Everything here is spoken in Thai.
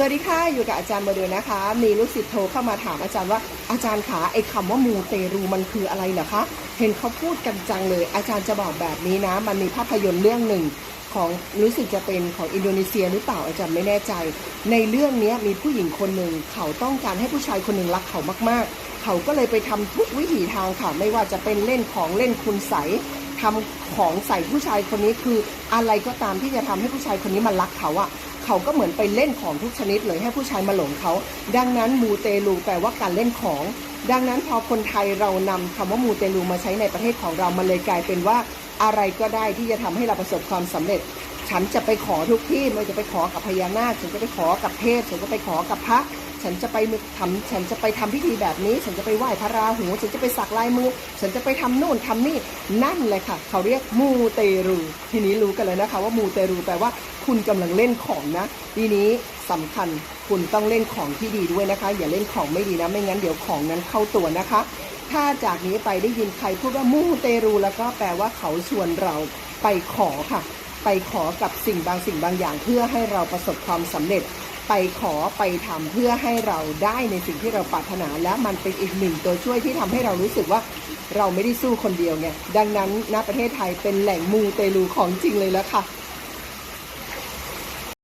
สวัสดีค่ะอยู่กับอาจารย์มาเดือนนะคะ มีลูกศิษย์โทรเข้ามาถามอาจารย์ว่าอาจารย์ขาไอ้คำว่ามูเตรูมันคืออะไรเหรอคะเห็นเขาพูดกันจังเลย อาจารย์จะบอกแบบนี้นะ มันมีภาพยนตร์เรื่องหนึ่งของรู้สึกจะเป็นของอินโดนีเซียหรือเปล่าอาจารย์ไม่แน่ใจ ในเรื่องนี้มีผู้หญิงคนหนึ่งเขาต้องการให้ผู้ชายคนหนึ่งรักเขามากๆ เขาก็เลยไปทำทุกวิถีทางค่ะ ไม่ว่าจะเป็นเล่นของเล่นคุณใส ทำของใส่ผู้ชายคนนี้คืออะไรก็ตามที่จะทำให้ผู้ชายคนนี้มารักเขาอะเขาก็เหมือนไปเล่นของทุกชนิดเลยให้ผู้ชายมาหลงเขา ดังนั้นมูเตลูแปลว่าการเล่นของ ดังนั้นพอคนไทยเรานำคำว่ามูเตลูมาใช้ในประเทศของเรามันเลยกลายเป็นว่าอะไรก็ได้ที่จะทำให้เราประสบความสำเร็จ ฉันจะไปขอทุกที่ไม่จะไปขอกับพญานาคฉันจะไปขอกับเทพฉันจะไปขอกับพระ ฉันจะไปทำฉันจะไปทำพิธีแบบนี้ ฉันจะไปไหว้พระราหู ฉันจะไปสักลายมือ ฉันจะไปทำนู่นทำนี่นั่นเลยค่ะ เขาเรียกมูเตรู ทีนี้รู้กันเลยนะคะ ว่ามูเตรูแปลว่าคุณกำลังเล่นของนะ ทีนี้สำคัญคุณต้องเล่นของที่ดีด้วยนะคะ อย่าเล่นของไม่ดีนะไม่งั้นเดี๋ยวของนั้นเข้าตัวนะคะ ถ้าจากนี้ไปได้ยินใครพูดว่ามูเตรูแล้วก็แปลว่าเขาชวนเราไปขอค่ะ ไปขอกับสิ่งบางสิ่งบางอย่างเพื่อให้เราประสบความสำเร็จ ไปขอไปทำเพื่อให้เราได้ในสิ่งที่เราปรารถนา และมันเป็นอีกหนึ่งตัวช่วยที่ทำให้เรารู้สึกว่าเราไม่ได้สู้คนเดียวไงดังนั้นณประเทศไทยเป็นแหล่งมูเตลูของจริงเลยแล้วค่ะ